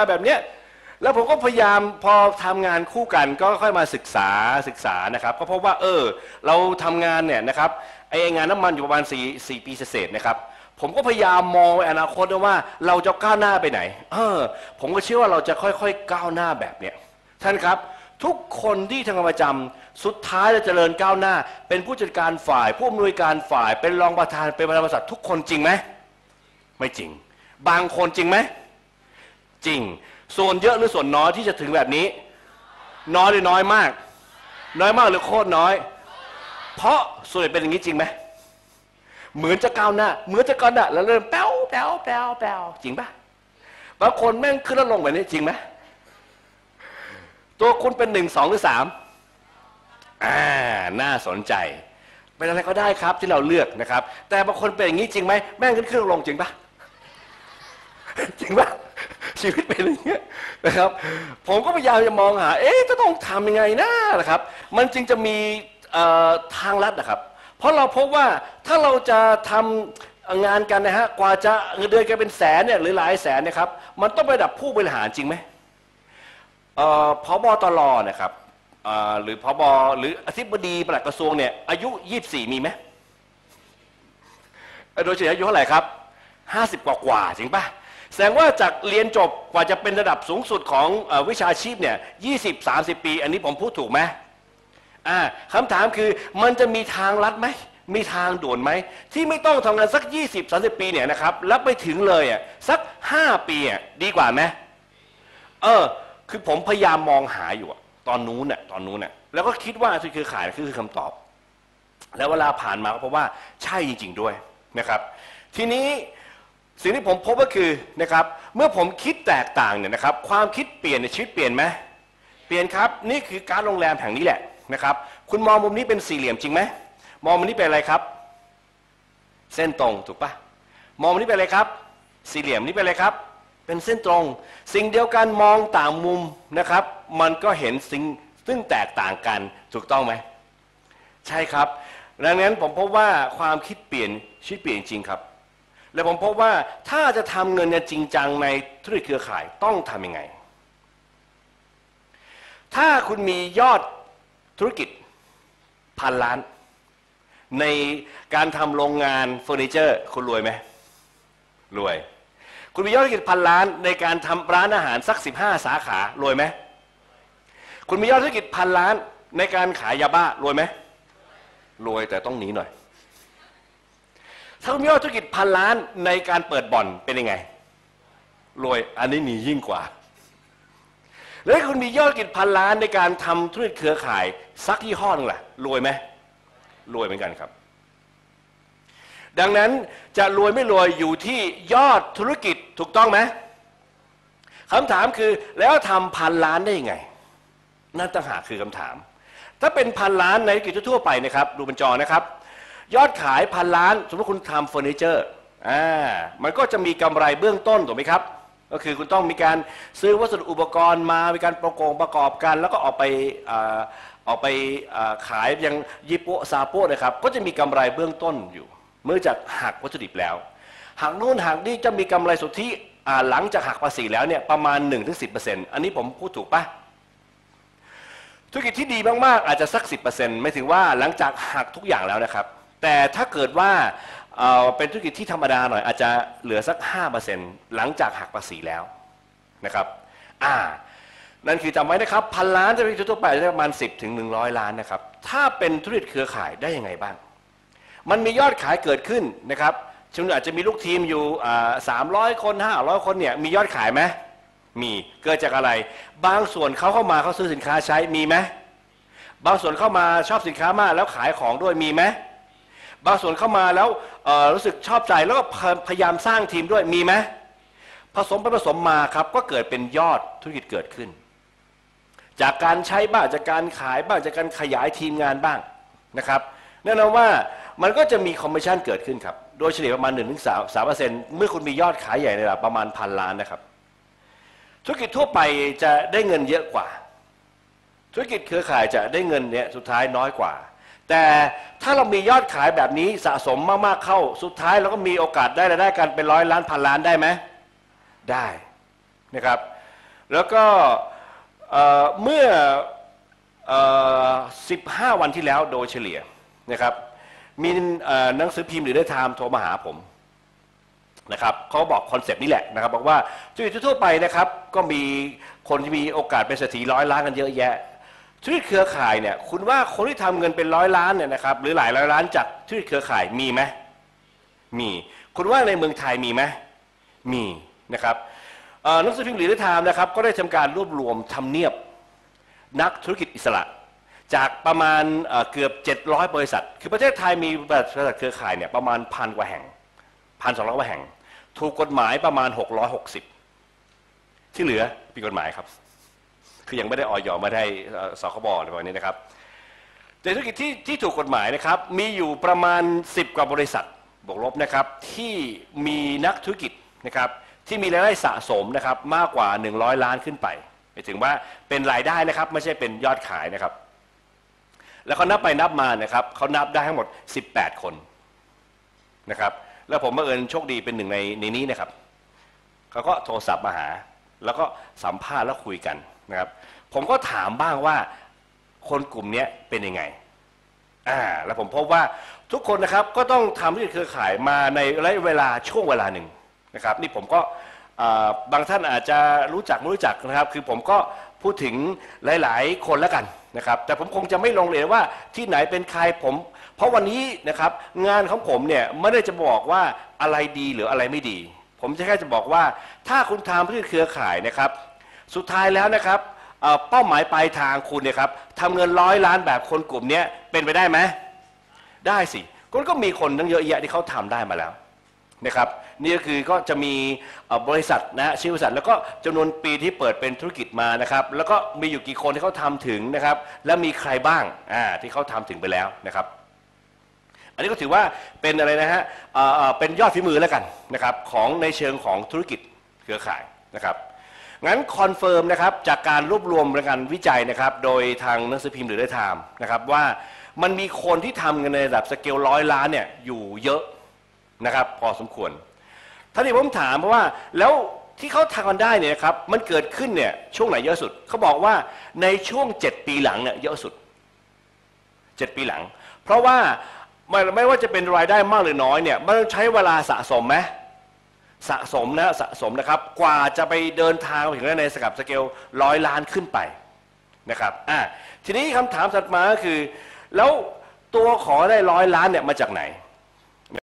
าแบบเนี้ยแล้วผมก็พยายามพอทำงานคู่กันก็ค่อยมาศึกษาศึกษานะครับ ก็พบว่าเออ เราทำงานเนี่ยนะครับไองานน้ำมันอยู่ประมาณ4 4ปีเศษนะครับ ผมก็พยายามมองอนาคตว่าเราจะก้าวหน้าไปไหน เออ ผมก็เชื่อว่าเราจะค่อยๆก้าวหน้าแบบเนี้ยท่านครับ ทุกคนที่ทำงานประจำสุดท้ายจะเจริญก้าวหน้า เป็นผู้จัดการฝ่าย ผู้อำนวยการฝ่ายเป็นรองประธานเป็นประธานบริษัททุกคนจริงไหมไม่จริง บางคนจริงไหม จริง ส่วนเยอะหรือส่วนน้อยที่จะถึงแบบนี้ น้อยหรือน้อยมาก น้อยมากหรือโคตรน้อย เพราะส่วนใหญ่เป็นอย่างนี้จริงไหมเหมือนจะก้าวหน้า เหมือนจะก้าวหน้าแล้วเริ่มแป้วแป้วแป้วแป้วจริงปะบางคนแม่งขึ้นแล้วลงแบบนี้จริงไหมตัวคุณเป็นหนึ่งสองหรือสามอ่าน่าสนใจ เป็นอะไรก็ได้ครับที่เราเลือกนะครับ แต่บางคนเป็นอย่างนี้จริงไหมแม่งขึ้นขึ้นลงจริงปะจริงปะ ชีวิตเป็นอย่างเงี้ยนะครับ ผมก็พยายามจะมองหา เอ๊ะจะต้องทำยังไงนะนะครับ มันจึงจะมีทางลัดนะครับ เพราะเราพบว่าถ้าเราจะทำงานกันนะฮะกว่าจะเงินเดือนกันเป็นแสนเนี่ยหรือหลายแสนนะครับ มันต้องไประดับผู้บริหารจริงไหมพบตรนะครับหรือพบหรืออธิบดีปลัดกระทรวงเนี่ยอายุ 24 มีไหมโดยเฉลี่ยอายุเท่าไหร่ครับ 50 กว่ากว่าจริงปะ แสดงว่าจากเรียนจบกว่าจะเป็นระดับสูงสุดของอวิชาชีพเนี่ย20 30ปี อันนี้ผมพูดถูกไหมอ่าคำถามคือมันจะมีทางลัดไหม มีทางด่วนไหม ที่ไม่ต้องทำงานสัก 20 30 ปีเนี่ยนะครับ แล้วไปถึงเลยอะสัก 5 ปีอะดีกว่าไหมเออ คือผมพยายามมองหาอยู่ตอนนู้นน่ะตอนนู้นน่ะแล้วก็คิดว่าคือขายคือคำตอบ แล้วเวลาผ่านมาก็พราะว่าใช่จริง ๆ ด้วยนะครับ ทีนี้ สิ่งที่ผมพบก็คือนะครับเมื่อผมคิดแตกต่างเนี่ยนะครับความคิดเปลี่ยนในชีวิตเปลี่ยนไหมเปลี่ยนครับนี่คือการโรงแรมแห่งนี้แหละนะครับคุณมองมุมนี้เป็นสี่เหลี่ยมจริงไหมมองมุมนี้เป็นอะไรครับ เส้นตรงถูกปะมองมุมนี้เป็นอะไรครับ สี่เหลี่ยมนี้เป็นอะไรครับ เป็นเส้นตรง สิ่งเดียวกันมองต่างมุมนะครับ มันก็เห็นสิ่งซึ่งแตกต่างกันถูกต้องไหมใช่ครับดังนั้นผมพบว่าความคิดเปลี่ยนชีวิตเปลี่ยนจริงครับ และผมพบว่าถ้าจะทำเงินจริงจังในธุรกิจเครือข่ายต้องทำยังไง ถ้าคุณมียอดธุรกิจพันล้าน ในการทำโรงงานเฟอร์นิเจอร์ คุณรวยไหมรวย คุณมียอดธุรกิจพันล้าน ในการทำร้านอาหารสักสิบห้าสาขารวยไหมคุณมียอดธุรกิจพันล้านในการขายยาบ้ารวยไหมรวยแต่ต้องหนีหน่อย ถ้าคุณมียอดธุรกิจพันล้านในการเปิดบ่อนเป็นยังไงรวยอันนี้หนียิ่งกว่า แล้วคุณมียอดธุรกิจพันล้านในการทำธุรกิจเครือข่ายซักยี่ห้อนึงล่ะรวยไหมรวยเหมือนกันครับ ดังนั้นจะรวยไม่รวยอยู่ที่ยอดธุรกิจถูกต้องไหมคำถามคือแล้วทำพันล้านได้ยังไง นั่นต่างหากคือคำถาม ถ้าเป็นพันล้านในธุรกิจทั่วไปนะครับ ดูบนจอนะครับ ยอดขายพันล้าน สมมติคุณทำเฟอร์นิเจอร์อ่ามันก็จะมีกำไรเบื้องต้นถูกไหมครับ ก็คือคุณต้องมีการซื้อวัสดุอุปกรณ์มา มีการประกอบประกอบกัน แล้วก็ออกไปออกไปขายยังยิปโปซาโปนะครับ ก็จะมีกำไรเบื้องต้นอยู่ เมื่อจากหักวัตถุดิบแล้ว หักนู่นหักนี่จะมีกำไรสุทธิหลังจากหักภาษีแล้วเนี่ยประมาณ 1-10%อันนี้ผมพูดถูกปะธุรกิจที่ดีมาก ๆ อาจจะสัก 10%ไม่ถึงว่าหลังจากหักทุกอย่างแล้วนะครับ แต่ถ้าเกิดว่าเป็นธุรกิจที่ธรรมดาหน่อยอาจจะเหลือสัก 5%หลังจากหักภาษีแล้วนะครับอ่านั่นคือจำไว้นะครับพันล้านจะเป็นทั่วไปจะประมาณ 10ถึง100 ล้านนะครับถ้าเป็นธุรกิจเครือข่ายได้ยังไงบ้าง มันมียอดขายเกิดขึ้นนะครับช่วงอาจจะมีลูกทีมอยู่สามร้อยคนห้าร้อยคนเนี่ยมียอดขายไหมมีเกิดจากอะไร บางส่วนเขาเข้ามาเขาซื้อสินค้าใช้มีไหมบางส่วนเข้ามาชอบสินค้ามากแล้วขายของด้วยมีไหม บางส่วนเข้ามาแล้วรู้สึกชอบใจแล้วก็พยายามสร้างทีมด้วยมีไหมผสมไปผสมมาครับก็เกิดเป็นยอดธุรกิจเกิดขึ้น จากการใช้บ้างจากการขายบ้างจากการขยายทีมงานบ้างนะครับแน่นอนว่ามันก็จะมีคอมมิชชั่นเกิดขึ้นครับ โดยเฉลี่ยประมาณ1นถึงสามเปอร์เซ็นต์เมื่อคุณมียอดขายใหญ่ในระดับประมาณพันล้านนะครับ ธุรกิจทั่วไปจะได้เงินเยอะกว่า ธุรกิจเครือข่ายจะได้เงินเนี่ยสุดท้ายน้อยกว่า แต่ถ้าเรามียอดขายแบบนี้สะสมมากๆเข้า สุดท้ายเราก็มีโอกาสได้รายได้กันเป็นร้อยล้านพันล้านได้ไหมได้นะครับ แล้วก็เเมื่อ 15 วันที่แล้วโดยเฉลี่ยนะครับ มีหนังสือพิมพ์หรือได้ไทม์โทรมาหาผมนะครับเขาบอกคอนเซปต์นี้แหละนะครับบอกว่าธุรกิจทั่วไปนะครับก็มีคนที่มีโอกาสเป็นเศรษฐีร้อยล้านกันเยอะแยะ ธุรกิจเครือข่ายเนี่ยคุณว่าคนที่ทำเงินเป็นร้อยล้านเนี่ยนะครับหรือหลายร้อยล้านจากธุรกิจเครือข่ายมีไหมมี คุณว่าในเมืองไทยมีไหมมีนะครับนังสือพิมพ์หรือไทม์นะครับก็ได้ทำการรวบรวมทำเนียบนักธุรกิจอิสระ จากประมาณเอ่อเกือบ 700 บริษัท คือประเทศไทยมีบริษัทเครือข่ายเนี่ยประมาณพันกว่าแห่งพันสองร้อยกว่าแห่ง ถูกกฎหมายประมาณ 660 ที่เหลือผิดกฎหมายครับ คือยังไม่ได้ออยไม่ได้สคบอะไรประมาณนี้นะครับแต่ธุรกิจที่ที่ถูกกฎหมายนะครับ มีอยู่ประมาณ 10 กว่าบริษัทบวกลบนะครับที่มีนักธุรกิจนะครับที่มีรายได้สะสมนะครับมากกว่า 100 ล้านขึ้นไปหมายถึงว่าเป็นรายได้นะครับไม่ใช่เป็นยอดขายนะครับ แล้วเขานับไปนับมานะครับเขานับได้ทั้งหมด 18 คนนะครับแล้วผมบังเอิญโชคดีเป็นหนึ่งในในนี้นะครับเขาก็โทรศัพท์มาหา แล้วก็สัมภาษณ์แล้วคุยกัน นะครับผมก็ถามบ้างว่าคนกลุ่มนี้เป็นยังไงอ่าแล้วผมพบว่าทุกคนนะครับก็ต้องทำธุรกิจเครือข่ายมาในระยะเวลาช่วงเวลาหนึ่งนะครับนี่ผมก็บางท่านอาจจะรู้จักไม่รู้จักนะครับ คือผมก็พูดถึงหลาย ๆ คนแล้วกันนะครับ แต่ผมคงจะไม่ลงเลยว่าที่ไหนเป็นใครผม เพราะวันนี้นะครับงานของผมเนี่ยไม่ได้จะบอกว่าอะไรดีหรืออะไรไม่ดี ผมจะแค่จะบอกว่าถ้าคุณทำธุรกิจเครือข่ายนะครับ สุดท้ายแล้วนะครับเอ่อเป้าหมายปลายทางคุณเนี่ยครับทำเงินร้อยล้านแบบคนกลุ่มเนี้ยเป็นไปได้ไหมได้สิก็ก็มีคนตั้งเยอะแยะที่เขาทำได้มาแล้วนะครับนี่ก็คือก็จะมีเอ่อบริษัทนะชื่อบริษัทแล้วก็จำนวนปีที่เปิดเป็นธุรกิจมานะครับแล้วก็มีอยู่กี่คนที่เขาทำถึงนะครับแล้วมีใครบ้างอ่าที่เขาทำถึงไปแล้วนะครับ อันนี้ก็ถือว่าเป็นอะไรนะฮะเอ่อเอ่อเป็นยอดฝีมือแล้วกันนะครับของในเชิงของธุรกิจเครือข่ายนะครับ งั้นคอนเฟิร์มนะครับจากการรวบรวมและการวิจัยนะครับโดยทางหนังสือพิมพ์หรือได้ไทม์นะครับว่ามันมีคนที่ทำเงินในระดับสเกลร้อยล้านเนี่ยอยู่เยอะนะครับพอสมควรท่านที่ผมถามเพราะว่าแล้วที่เขาทำกันได้เนี่ยครับมันเกิดขึ้นเนี่ยช่วงไหนเยอะสุดเขาบอกว่าในช่วง 7 ปีหลังเนี่ยเยอะสุด 7 ปีหลัง เพราะว่าไม่ไม่ว่าจะเป็นรายได้มากหรือน้อยเนี่ยมันต้องใช้เวลาสะสมไหม สะสมนะสะสมนะครับ กว่าจะไปเดินทางไปถึงในสกับสเกลร้อยล้านขึ้นไปนะครับอะทีนี้คำถามถัดมาก็คือ แล้วตัวขอได้ร้อยล้านเนี่ยมาจากไหน